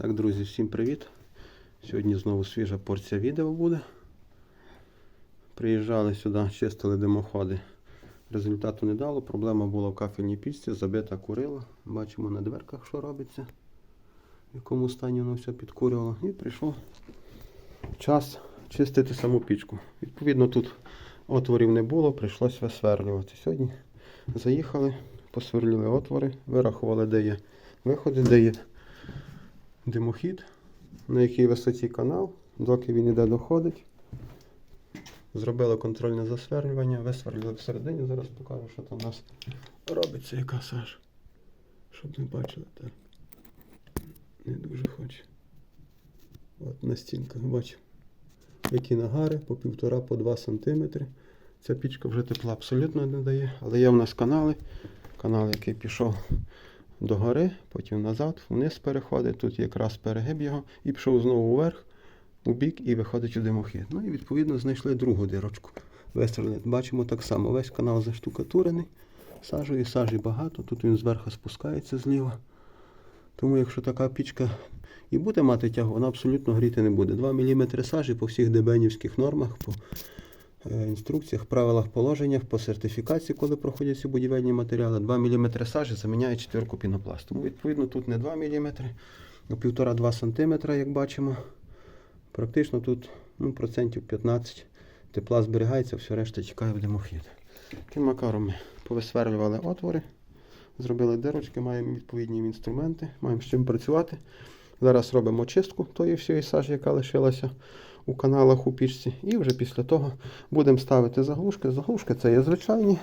Так, друзі, всім привіт. Сьогодні знову свіжа порція відео буде. Приїжджали сюди, чистили димоходи. Результату не дало. Проблема була в кафельній пічці, забита курила. Бачимо на дверках, що робиться, в якому стані воно все підкурювало. І прийшов час чистити саму пічку. Відповідно, тут отворів не було, прийшлось висверлювати. Сьогодні заїхали, посверлили отвори, вирахували, де є виходи, де є димохід, на якій висоті канал, доки він іде доходить. Зробили контрольне засверлювання, висверлили всередині, зараз покажу, що там у нас робиться, яка саж. Щоб не бачили так. Не дуже хоче. От на стінках бачимо. Які нагари по півтора, по 2 см. Ця пічка вже тепла абсолютно не дає, але є в нас канали. Канал, який пішов до гори, потім назад, вниз переходить. Тут якраз перегиб його і пішов знову вверх, у бік і виходить у димохід. Ну і відповідно знайшли другу дирочку. Вистрілили. Бачимо так само, весь канал заштукатурений, сажею, сажі багато. Тут він зверху спускається зліва. Тому якщо така пічка і буде мати тягу, вона абсолютно гріти не буде. 2 мм сажі по всіх дебенівських нормах, по інструкціях, правилах, положеннях, по сертифікації, коли проходять ці будівельні матеріали, 2 мм сажі заміняє четвірку пінопласту. Тому, відповідно, тут не 2 мм, а 1,5-2 см, як бачимо. Практично тут ну, процентів 15 тепла зберігається, все решта тікає в димохід. Таким макаром ми повисверлювали отвори, зробили дирочки, маємо відповідні інструменти, маємо з чим працювати. Зараз робимо чистку тої всієї сажі, яка лишилася у каналах у пічці. І вже після того будемо ставити заглушки. Заглушки це є звичайні.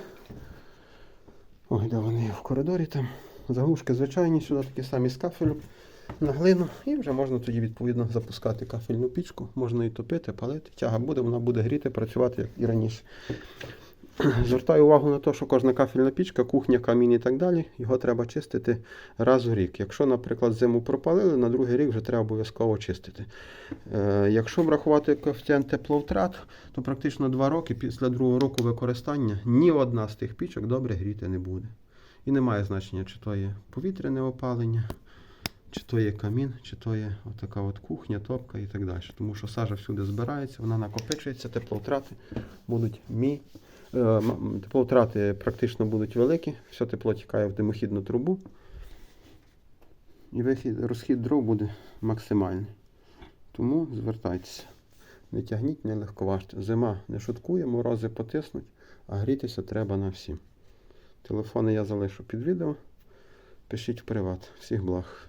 Ой, де вони в коридорі там. Заглушки звичайні, сюди такі самі з кафелю на глину. І вже можна тоді відповідно запускати кафельну пічку. Можна і топити, палити. Тяга буде, вона буде гріти, працювати як і раніше. Звертаю увагу на те, що кожна кафельна пічка, кухня, камін і так далі, його треба чистити раз у рік. Якщо, наприклад, зиму пропалили, на другий рік вже треба обов'язково чистити. Е, якщо врахувати коефіцієнт тепловтрат, то практично 2 роки після другого року використання ні одна з тих пічок добре гріти не буде. І немає значення, чи то є повітряне опалення, чи то є камін, чи то є отака от кухня, топка і так далі. Тому що сажа всюди збирається, вона накопичується, тепловтрати будуть мі. Е, Тепловтрати практично будуть великі, все тепло тікає в димохідну трубу. І вихід, розхід дров буде максимальний. Тому звертайтеся. Не тягніть, не легковажте. Зима не шуткує, морози потиснуть, а грітися треба на всім. Телефони я залишу під відео. Пишіть в приват. Всіх благ.